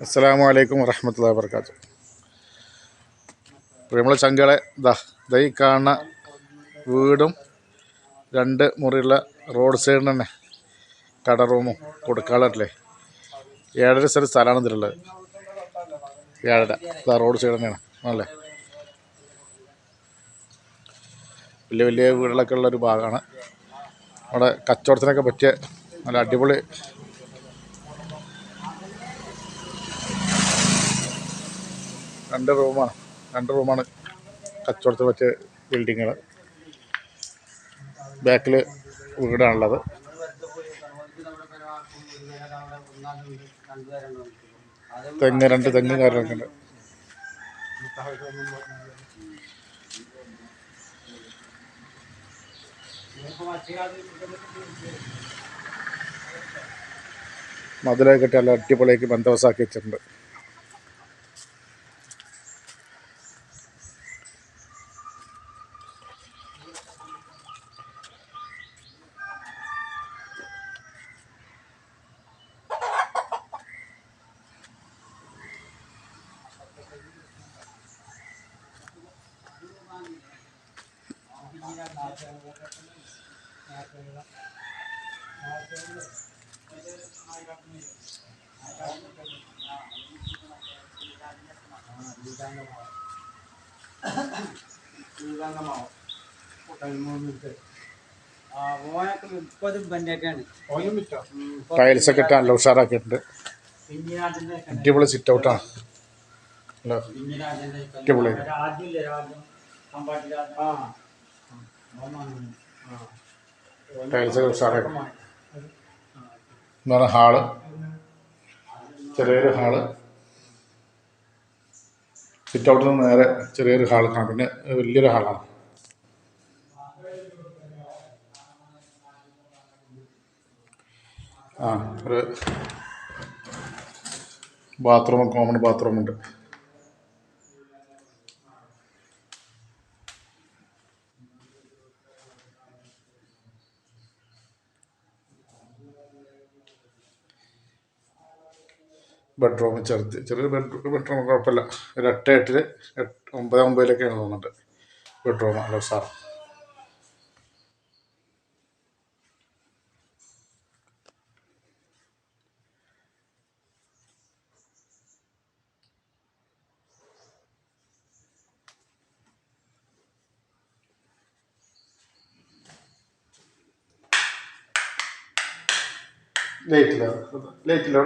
അസ്സലാമു അലൈക്കും വറഹമത്തുള്ള വർക്കാത്തു പ്രിയമുള്ള ചങ്കളെ ദാ ദൈ കാണുന്ന വീടും രണ്ട് മുറിയുള്ള റോഡ് സൈഡിൽ തന്നെ കട റൂമും കൊടുക്കാളല്ലേ ഏഴര സ്ഥലം സ്ഥലമാണ് ഇതിലുള്ളത്. ഏഴര ദാ റോഡ് സൈഡ് തന്നെയാണ് ആണല്ലേ? വലിയ വലിയ വീടുകളൊക്കെ ഉള്ളൊരു ഭാഗമാണ്. അവിടെ കച്ചവടത്തിനൊക്കെ പറ്റിയ നല്ല അടിപൊളി രണ്ട് റൂമാണ്. രണ്ട് റൂമാണ് കച്ചവടത്തിന് വെച്ച ബിൽഡിങ്ങുകൾ ബാക്കിൽ വീടാണുള്ളത്. തെങ്ങ് രണ്ട് തെങ്ങ് കാര്യങ്ങളൊക്കെ ഉണ്ട്. മതിലൊക്കെ കെട്ടി നല്ല അടിപൊളിയാക്കി ബന്ധവസാക്കി വെച്ചിട്ടുണ്ട്. മുപ്പത് ബെൻഡൊക്കെയാണ് ടൈൽസൊക്കെ ഇട്ട് നല്ല ഉഷാറാക്കിയിട്ടുണ്ട്. അടിപൊളി സിറ്റ് ഔട്ടാണ് അല്ല? അടിപൊളി. ഉഷാറാക്കി എന്നാണ് ഹാൾ. ചെറിയൊരു ഹാൾ. സിറ്റ് ഔട്ടിൽ നിന്ന് നേരെ ചെറിയൊരു ഹാൾ കാണാം. പിന്നെ വലിയൊരു ഹാളാണ്. ആ ഒരു ബാത്റൂം കോമൺ ബാത്റൂം ഉണ്ട് ബെഡ്റൂം ചെറിയൊരു ചെറിയ ബെഡ് ബെഡ്റൂം കുഴപ്പമില്ല. ഒരു എട്ട് എട്ടിൽ എട്ട് ഒമ്പത് ഒമ്പതിലൊക്കെയാണ് തോന്നുന്നുണ്ട്. ബെഡ്റൂം അല്ല സാർ. ലേറ്റിലാണ് ലൈറ്റില്ല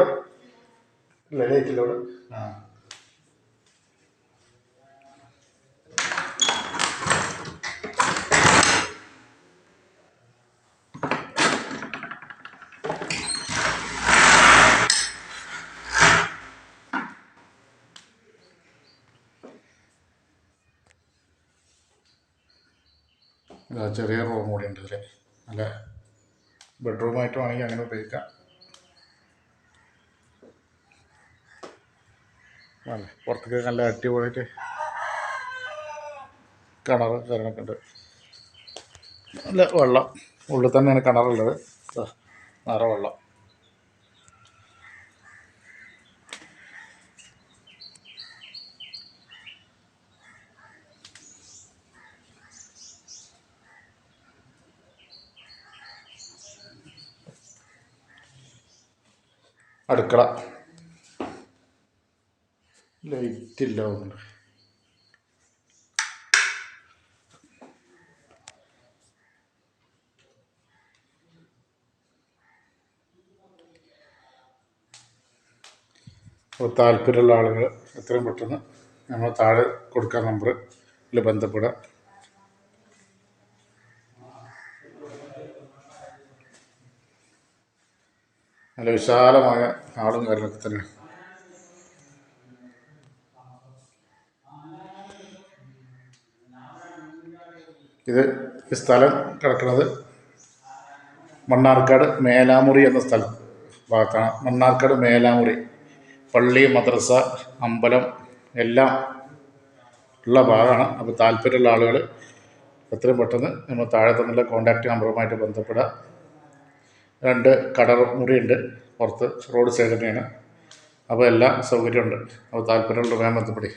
ഇതാ ചെറിയ റൂം കൂടി ഉണ്ട് ഇതിൽ നല്ല ബെഡ്റൂമായിട്ട് വേണമെങ്കിൽ അങ്ങനെ ഉപയോഗിക്കാം. പുറത്തൊക്കെ നല്ല അടിപൊളിയായിട്ട് കിണർ കാര്യങ്ങളൊക്കെ ഉണ്ട്. നല്ല വെള്ളം. ഉള്ളിൽ തന്നെയാണ് കിണറുള്ളത് നിറ വെള്ളം. അടുക്കള. ലൈറ്റ് ഇല്ല അപ്പോൾ താല്പര്യമുള്ള ആളുകൾ എത്രയും പെട്ടെന്ന് നമ്മൾ താഴെ കൊടുക്കാൻ നമ്പറിൽ ബന്ധപ്പെടാം നല്ല വിശാലമായ ആളും കാര്യങ്ങളൊക്കെ തന്നെയാണ്. ഇത് ഈ സ്ഥലം കിടക്കുന്നത് മണ്ണാർക്കാട് മേലാമുറി എന്ന സ്ഥലം ഭാഗത്താണ്. മണ്ണാർക്കാട് മേലാമുറി പള്ളി മദ്രസ അമ്പലം എല്ലാം ഉള്ള ഭാഗമാണ്. അപ്പോൾ താല്പര്യമുള്ള ആളുകൾ എത്രയും പെട്ടെന്ന് നമ്മൾ താഴെ തന്നുള്ള കോൺടാക്റ്റ് നമ്പറുമായിട്ട് ബന്ധപ്പെടുക. രണ്ട് കടമുറിയുണ്ട് പുറത്ത് റോഡ് സൈഡ് തന്നെയാണ്. അപ്പോൾ എല്ലാ സൗകര്യമുണ്ട്. അപ്പോൾ താല്പര്യമുള്ള വേഗം ബന്ധപ്പെടി.